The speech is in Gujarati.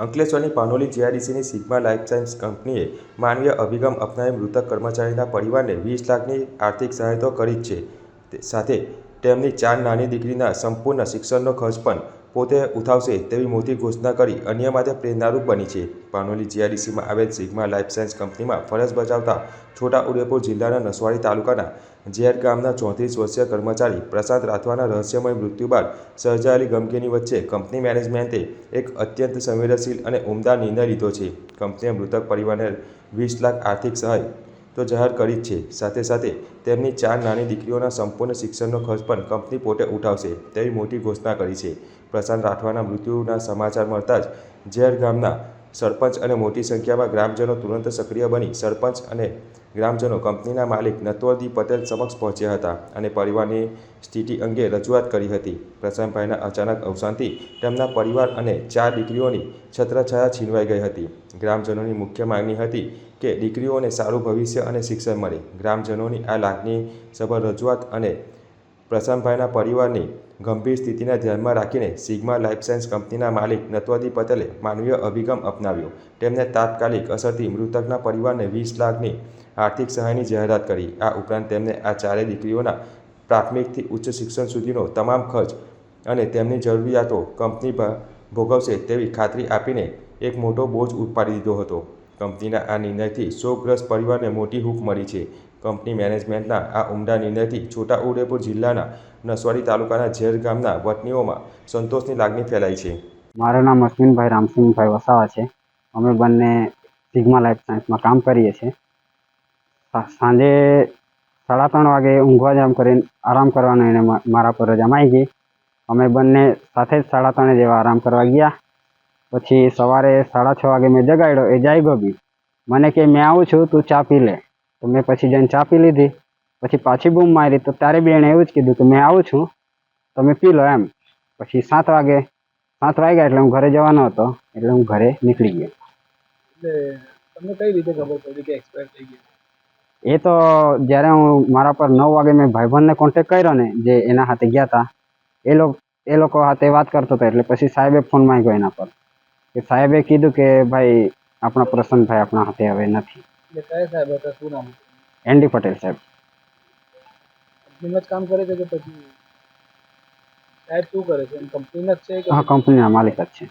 અંકલેશ્વરની પાનોલી જીઆરડીસીની સિગ્મા લાઇફ સાયન્સ કંપનીએ માનવીય અભિગમ અપનાવી મૃતક કર્મચારીના પરિવારને વીસ લાખની આર્થિક સહાય તો કરી જ છે સાથે તેમની ચાર નાની દીકરીના સંપૂર્ણ શિક્ષણનો ખર્ચ પણ પોતે ઉઠાવશે તેવી મોટી ઘોષણા કરી અન્ય માટે પ્રેરણારૂપ બની છે. પાનોલી જીઆરડીસીમાં આવેલ સિગ્મા લાઇફ સાયન્સ કંપનીમાં ફરજ બજાવતા છોટા ઉદેપુર જિલ્લાના નસવાડી તાલુકાના ઝેર ગામના ચોત્રીસ વર્ષીય કર્મચારી પ્રશાંત રાઠવાના રહસ્યમય મૃત્યુ બાદ સર્જાયેલી ગમગીની વચ્ચે કંપની મેનેજમેન્ટે એક અત્યંત સંવેદનશીલ અને ઉમદા નિર્ણય લીધો છે. કંપનીએ મૃતક પરિવારને વીસ લાખ આર્થિક સહાય તો જાહેર કરી જ છે. સાથે સાથે તેમની ચાર નાની દીકરીઓના સંપૂર્ણ શિક્ષણનો ખર્ચ પણ કંપની પોતે ઉઠાવશે તેવી મોટી ઘોષણા કરી છે. પ્રશાંત રાઠવાના મૃત્યુના સમાચાર મળતા જ ઝેર ગામના સરપંચ અને મોટી સંખ્યામાં ગ્રામજનો તુરંત સક્રિય બની સરપંચ અને ગ્રામજનો કંપનીના માલિક નટવરદી પટેલ સમક્ષ પહોંચ્યા હતા અને પરિવારની સ્થિતિ અંગે રજૂઆત કરી હતી. પ્રશાંતભાઈના અચાનક અવસાનથી તેમના પરિવાર અને ચાર દીકરીઓની છત્રછાયા છીનવાઈ ગઈ હતી. ગ્રામજનોની મુખ્ય માંગણી હતી કે દીકરીઓને સારું ભવિષ્ય અને શિક્ષણ મળે. ગ્રામજનોની આ લાગણી સભર રજૂઆત અને પ્રશાંતભાઈના પરિવારની ગંભીર સ્થિતિને ધ્યાનમાં રાખીને સિગ્મા લાઇફ સાયન્સ કંપનીના માલિક નત્વદી પટેલે માનવીય અભિગમ અપનાવ્યો. તેમણે તાત્કાલિક અસરથી મૃતકના પરિવારને વીસ લાખની આર્થિક સહાયની જાહેરાત કરી. આ ઉપરાંત તેમને આ ચારેય દીકરીઓના પ્રાથમિકથી ઉચ્ચ શિક્ષણ સુધીનો તમામ ખર્ચ અને તેમની જરૂરિયાતો કંપની ભોગવશે તેવી ખાતરી આપીને એક મોટો બોજ ઉપાડી દીધો હતો. કંપનીના આ નિર્ણયથી શોકગ્રસ્ત પરિવારને મોટી હૂંફ મળી છે. કંપની મેનેજમેન્ટના આ ઉમદા નિર્ણયથી છોટાઉદેપુર જિલ્લાના નસવાડી તાલુકાના ઝેર ગામના વતનીઓમાં સંતોષની લાગણી ફેલાઈ છે. મારું નામ અશ્વિનભાઈ રામસિંહભાઈ વસાવા છે. અમે બંને સિગ્મા લાઈફ સાયન્સમાં કામ કરીએ છીએ. સાંજે સાડા ત્રણ વાગે ઊંઘવા જામ કરીને આરામ કરવાનો એને મારા પર રજા માગી ગઈ. અમે બંને સાથે જ સાડા ત્રણે જેવા આરામ કરવા ગયા. પછી સવારે સાડા છ વાગે મેં જગાડ્યો એ જાગ્યો બી. મને કે મેં આવું છું તું ચા પી લે. તો મેં પછી જઈને ચા પી લીધી. પછી પાછી બૂમ મારી તો ત્યારે બી એણે એવું જ કીધું કે મેં આવું છું તમે પી લો એમ. પછી સાત વાગે સાત વાગ્યા એટલે હું ઘરે જવાનો હતો એટલે હું ઘરે નીકળી ગયો. એટલે તમને કઈ રીતે ખબર પડી કે એક્સપાયર થઈ ગઈ એ તો જ્યારે હું મારા પર નવ વાગે મેં ભાઈબંધને કોન્ટેક કર્યો ને જે એના હાથે ગયા હતા એ લોકો એ લોકો હાથે વાત કરતો હતો એટલે પછી સાહેબે ફોન માંગ્યો એના પર. કે સાહેબે કીધું કે ભાઈ આપણા પ્રસન્નભાઈ આપણા હાથે હવે નથી. સાહેબ હતા? શું નામ એનડી પટેલ સાહેબ. કંપનીમાં જ કામ કરે છે કે પછી? સાહેબ શું કરે છે? કંપનીના જ છે કે? હા કંપનીના માલિક જ છે.